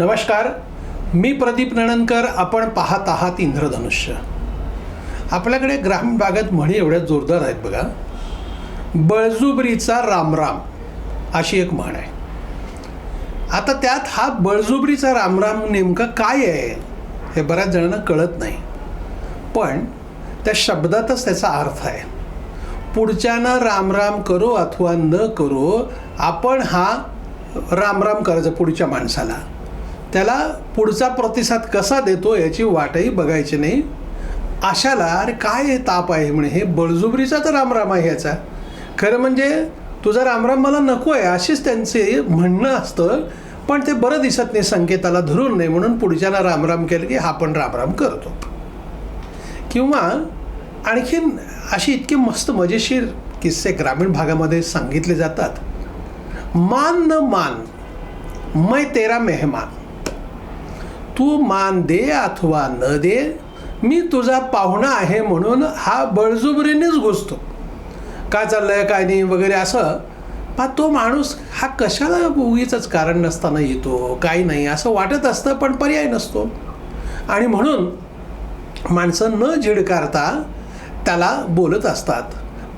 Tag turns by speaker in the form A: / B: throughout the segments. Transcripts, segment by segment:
A: नमस्कार मी प्रदीप नणनकर आपण पाहत आहात इंद्रधनुष्य. आपल्याकडे ग्रामीण भागात म्हणी एवढ्या जोरदार आहेत बघा. बळजुबरीचा रामराम अशी एक म्हण आहे. आता त्यात हा बळजुबरीचा रामराम नेमकं काय आहे हे बऱ्याच जणांना कळत नाही. पण त्या शब्दातच त्याचा अर्थ आहे. पुढच्यानं रामराम करो अथवा न करो आपण हा रामराम करायचं पुढच्या माणसाला. त्याला पुढचा प्रतिसाद कसा देतो याची वाटही बघायची नाही. अशाला अरे काय हे ताप आहे? म्हणे हे बळजुबरीचा तर रामराम आहे याचा खरं म्हणजे तुझा रामराम मला नको आहे अशीच त्यांचे म्हणणं असतं. पण ते बरं दिसत नाही संकेताला धरून नाही म्हणून पुढच्याला रामराम केलं की हा पण रामराम करतो. किंवा आणखीन अशी इतके मस्त मजेशीर किस्से ग्रामीण भागामध्ये सांगितले जातात. मान न मान मै तेरा मेहमान. तू मान दे अथवा न दे मी तुझा पाहुणा आहे म्हणून हा बळजुबरीनेच घुसतो. काय चाललंय काय नाही वगैरे असं. पा तो माणूस हा कशाला उगीच कारण नसताना येतो काही नाही असं वाटत असतं पण पर्याय नसतो. आणि म्हणून माणसं न झिडकारता त्याला बोलत असतात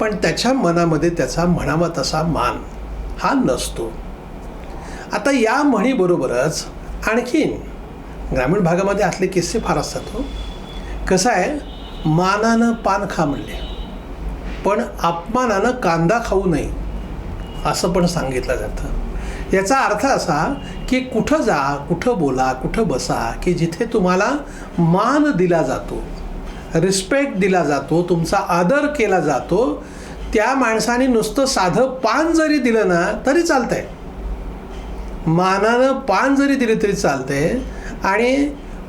A: पण त्याच्या मनामध्ये त्याचा म्हणावा तसा मान हा नसतो. आता या म्हणीबरोबरच आणखीन ग्रामीण भागामध्ये असले किस्से फार असतात हो. कसं आहे मानानं पान खा म्हणले. पण अपमानानं कांदा खाऊ नये असं पण सांगितलं जातं. याचा अर्थ असा की कुठं जा कुठं बोला कुठं बसा की जिथे तुम्हाला मान दिला जातो रिस्पेक्ट दिला जातो तुमचा आदर केला जातो त्या माणसाने नुसतं साधं पान जरी दिलं ना तरी चालतंय. मानानं पान जरी दिलं तरी चालतंय आणि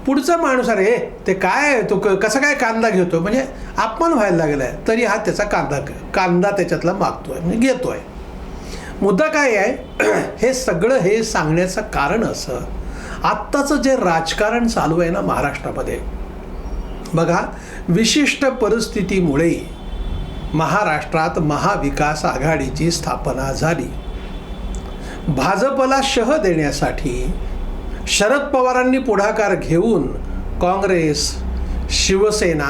A: पुढचा माणूस अरे ते काय तो क- कसं काय कांदा घेतो? म्हणजे अपमान व्हायला लागला आहे तरी हा त्याचा कांदा कांदा त्याच्यातला मागतोय म्हणजे घेतोय. मुद्दा काय आहे? हे सगळं हे सांगण्याचं कारण असं आत्ताचं जे राजकारण चालू आहे ना महाराष्ट्रामध्ये बघा विशिष्ट परिस्थितीमुळे महाराष्ट्रात महाविकास आघाडीची स्थापना झाली. भाजपला शह देण्यासाठी शरद पवारांनी पुढाकार घेऊन काँग्रेस शिवसेना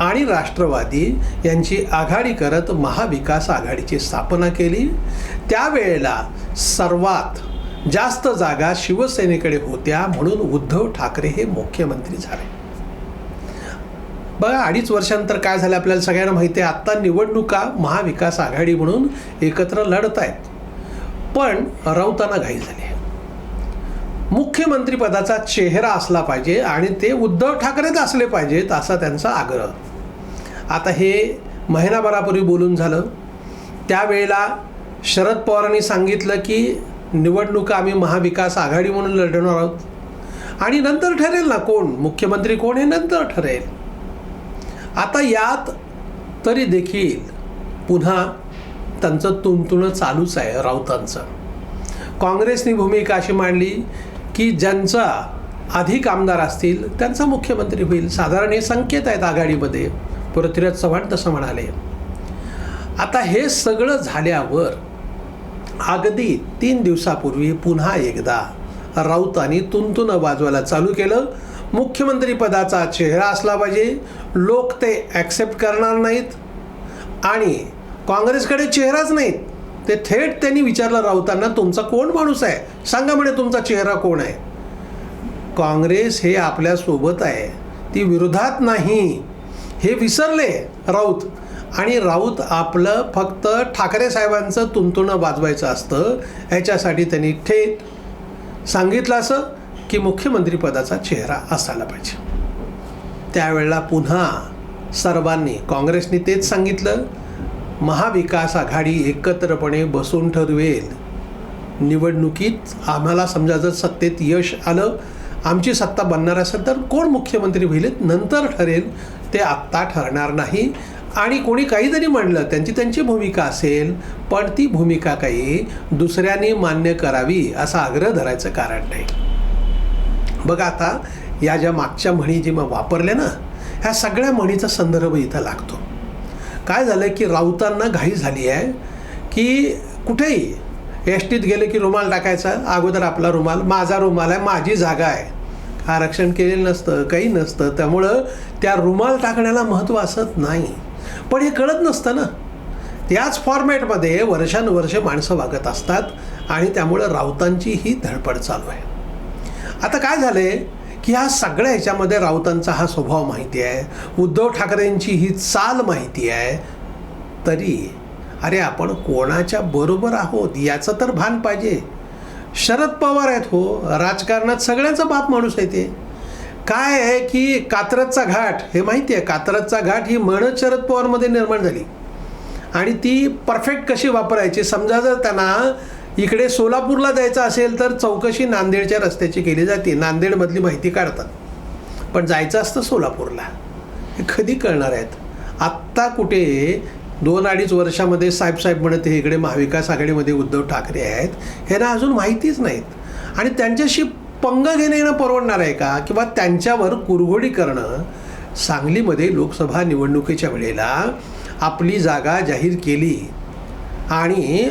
A: आणि राष्ट्रवादी यांची आघाडी करत महाविकास आघाडीची स्थापना केली. त्यावेळेला सर्वात जास्त जागा शिवसेनेकडे होत्या म्हणून उद्धव ठाकरे हे मुख्यमंत्री झाले. बघा अडीच वर्षांतर काय झालं आपल्याला सगळ्यांना माहिती आहे. आत्ता निवडणुका महाविकास आघाडी म्हणून एकत्र लढत आहेत पण रवताना घाई झाली मुख्यमंत्रीपदाचा चेहरा असला पाहिजे आणि ते उद्धव ठाकरेच असले पाहिजेत असा त्यांचा आग्रह. आता हे महिनाभरापूर्वी बोलून झालं. त्यावेळेला शरद पवारांनी सांगितलं की निवडणुका आम्ही महाविकास आघाडी म्हणून लढवणार आहोत. आणि नंतर ठरेल ना कोण? मुख्यमंत्री कोण हे नंतर ठरेल. आता यात तरी देखील पुन्हा त्यांचं तुणतुणं चालूच आहे राऊतांचं. काँग्रेसनी भूमिका अशी मांडली की ज्यांचा अधिक आमदार असतील त्यांचा मुख्यमंत्री होईल. साधारण हे संकेत आहेत आघाडीमध्ये. पृथ्वीराज चव्हाण तसं म्हणाले. आता हे सगळं झाल्यावर अगदी तीन दिवसापूर्वी पुन्हा एकदा राऊतांनी तुंतुनं वाजवायला चालू केलं. मुख्यमंत्री पदाचा चेहरा असला पाहिजे. लोक ते ॲक्सेप्ट करणार नाहीत. आणि काँग्रेसकडे चेहराच नाहीत. ते थेट त्यांनी विचारलं राऊतांना तुमचा कोण माणूस आहे? सांगा म्हणे तुमचा चेहरा कोण आहे? काँग्रेस हे आपल्यासोबत आहे. ती विरोधात नाही. हे विसरले राऊत. आणि राऊत आपलं फक्त ठाकरे साहेबांचं तुमतुणं वाजवायचं असतं याच्यासाठी त्यांनी थेट सांगितलं असं की मुख्यमंत्रीपदाचा चेहरा असायला पाहिजे. त्यावेळेला पुन्हा सर्वांनी काँग्रेसने तेच सांगितलं. महाविकास आघाडी एकत्रपणे बसून ठरवेल. निवडणुकीत आम्हाला समजा जर सत्तेत यश आलं. आमची सत्ता बनणार असेल तर कोण मुख्यमंत्री होईल नंतर ठरेल ते आत्ता ठरणार नाही. आणि कोणी काही जरी म्हणलं त्यांची त्यांची भूमिका असेल पण ती भूमिका काही दुसऱ्यांनी मान्य करावी असा आग्रह धरायचं कारण नाही. बघा आता या ज्या मागच्या म्हणी जे मग वापरल्या ना ह्या सगळ्या म्हणीचा संदर्भ इथं लागतो. काय झालं आहे की राऊतांना घाई झाली आहे की कुठेही एस टीत गेले की रुमाल टाकायचा अगोदर आपला रुमाल माझा रुमाल आहे माझी जागा आहे. आरक्षण केलेलं नसतं काही नसतं. त्यामुळं त्या रुमाल टाकण्याला महत्त्व असत नाही. पण हे कळत नसतं ना. त्याच फॉर्मॅटमध्ये वर्षानुवर्ष माणसं वागत असतात आणि त्यामुळं राऊतांची ही धडपड चालू आहे. आता काय झालं आहे की ह्या सगळ्या ह्याच्यामध्ये राऊतांचा हा स्वभाव माहिती आहे. उद्धव ठाकरेंची ही चाल माहिती आहे. तरी अरे आपण कोणाच्या बरोबर आहोत याचं तर भान पाहिजे. शरद पवार आहेत हो राजकारणात सगळ्यांचा बाप माणूस आहे ते. काय आहे की कात्रजचा घाट हे माहिती आहे कात्रजचा घाट ही म्हणत शरद पवारमध्ये निर्माण झाली. आणि ती परफेक्ट कशी वापरायची समजा जर त्यांना इकडे सोलापूरला जायचं असेल तर चौकशी नांदेडच्या रस्त्याची केली जाते. नांदेडमधली माहिती काढतात. पण जायचं असतं सोलापूरला. हे कधी कळणार आहेत? आत्ता कुठे दोन अडीच वर्षामध्ये साहेबसाहेब म्हणत हे इकडे महाविकास आघाडीमध्ये उद्धव ठाकरे आहेत ह्यांना अजून माहितीच नाहीत. आणि त्यांच्याशी पंग घेणं येणं परवडणार आहे का? किंवा त्यांच्यावर कुरघोडी करणं? सांगलीमध्ये लोकसभा निवडणुकीच्या वेळेला आपली जागा जाहीर केली आणि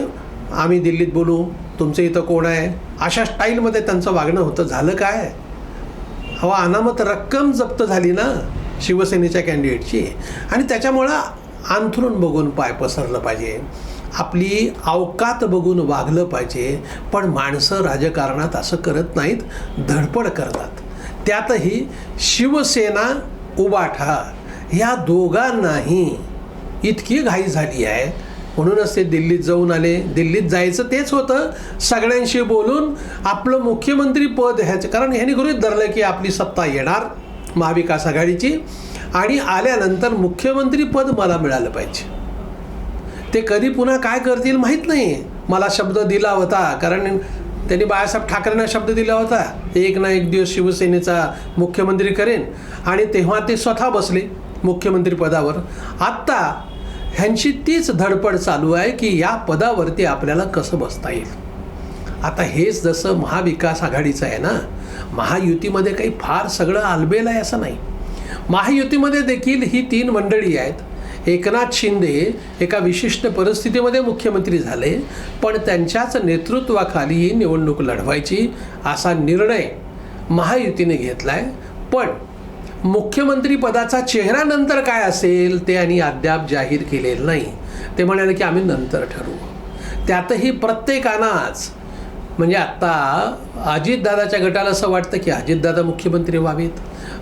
A: आम्ही दिल्लीत बोलू तुमचं इथं कोण आहे? अशा स्टाईलमध्ये त्यांचं वागणं होतं. झालं काय? हवा अनामत रक्कम जप्त झाली ना शिवसेनेच्या कॅन्डिडेटची. आणि त्याच्यामुळं अंथरून बघून पाय पसरलं पाहिजे. आपली अवकात बघून वागलं पाहिजे. पण माणसं राजकारणात असं करत नाहीत धडपड करतात. त्यातही शिवसेना उबाठा. ह्या दोघांनाही इतकी घाई झाली आहे. म्हणूनच ते दिल्लीत जाऊन आले. दिल्लीत जायचं तेच होतं. सगळ्यांशी बोलून आपलं मुख्यमंत्री पद ह्याचं कारण ह्याने गृहित धरलं की आपली सत्ता येणार महाविकास आघाडीची आणि आल्यानंतर मुख्यमंत्री पद मला मिळालं पाहिजे. ते कधी पुन्हा काय करतील माहीत नाही. मला शब्द दिला होता. कारण त्यांनी बाळासाहेब ठाकरेंना शब्द दिला होता. एक ना एक दिवस शिवसेनेचा मुख्यमंत्री करेन. आणि तेव्हा ते स्वतः बसले मुख्यमंत्री पदावर. आत्ता ह्यांची तीच धडपड चालू आहे की या पदावरती आपल्याला कसं बसता येईल. आता हेच जसं महाविकास आघाडीचं आहे ना महायुतीमध्ये काही फार सगळं आलबेल आहे असं नाही. महायुतीमध्ये देखील ही तीन मंडळी आहेत. एकनाथ शिंदे एका विशिष्ट परिस्थितीमध्ये मुख्यमंत्री झाले पण त्यांच्याच नेतृत्वाखाली ही निवडणूक लढवायची असा निर्णय महायुतीने घेतला आहे पण मुख्यमंत्री पदाचा चेहरा नंतर काय असेल ते आणि अद्याप जाहीर केलेलं नाही. ते म्हणाले की आम्ही नंतर ठरवू. त्यातही प्रत्येकानाच म्हणजे आत्ता अजितदादाच्या गटाला असं वाटतं की अजितदादा मुख्यमंत्री व्हावेत.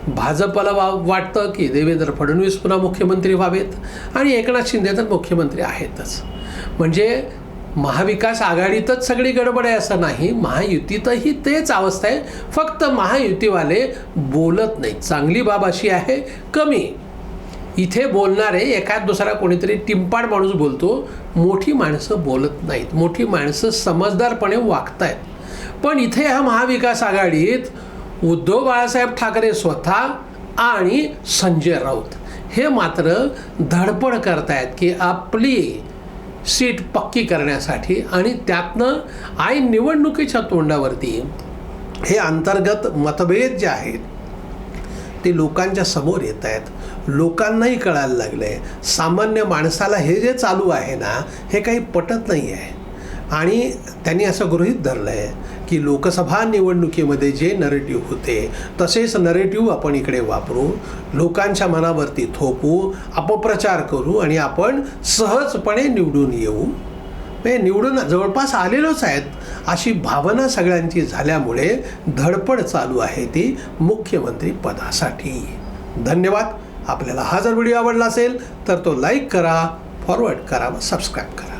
A: भाजपला वा वाटतं की देवेंद्र फडणवीस पुन्हा मुख्यमंत्री व्हावेत. आणि एकनाथ शिंदे तर मुख्यमंत्री आहेतच. म्हणजे महाविकास आघाडीतच सगळी गडबड आहे असं नाही महायुतीतही तेच अवस्था आहे. फक्त महायुतीवाले बोलत नाहीत. चांगली बाब अशी आहे कमी. इथे बोलणारे एखाद दुसरा कोणीतरी टिंपाड माणूस बोलतो मोठी माणसं बोलत नाहीत. मोठी माणसं समजदारपणे वागतायत. पण इथे ह्या महाविकास आघाडीत उद्धव बाळासाहेब ठाकरे स्वतः आणि संजय राऊत हे मात्र धडपड करतायत की आपली सीट पक्की करण्यासाठी आणि त्यातनं आई निवडणुकीच्या तोंडावरती हे अंतर्गत मतभेद जे आहेत ते लोकांच्या समोर येत आहेत. लोकांनाही कळायला लागलं आहे सामान्य माणसाला हे जे चालू आहे ना हे काही पटत नाही आहे आणि त्यांनी असं गृहीत धरलं आहे की लोकसभा निवडणुकीमध्ये जे नरेटिव्ह होते तसेच नरेटिव्ह आपण इकडे वापरू. लोकांच्या मनावरती थोपू अपप्रचार करू आणि आपण सहजपणे निवडून येऊ. हे निवडून जवळपास आलेलोच आहेत. अशी भावना सगळ्यांची झाल्यामुळे धडपड चालू आहे ती मुख्यमंत्री पदासाठी. धन्यवाद. आपल्याला हा जर व्हिडिओ आवडला असेल तर तो लाईक करा फॉरवर्ड करा व सबस्क्राईब करा.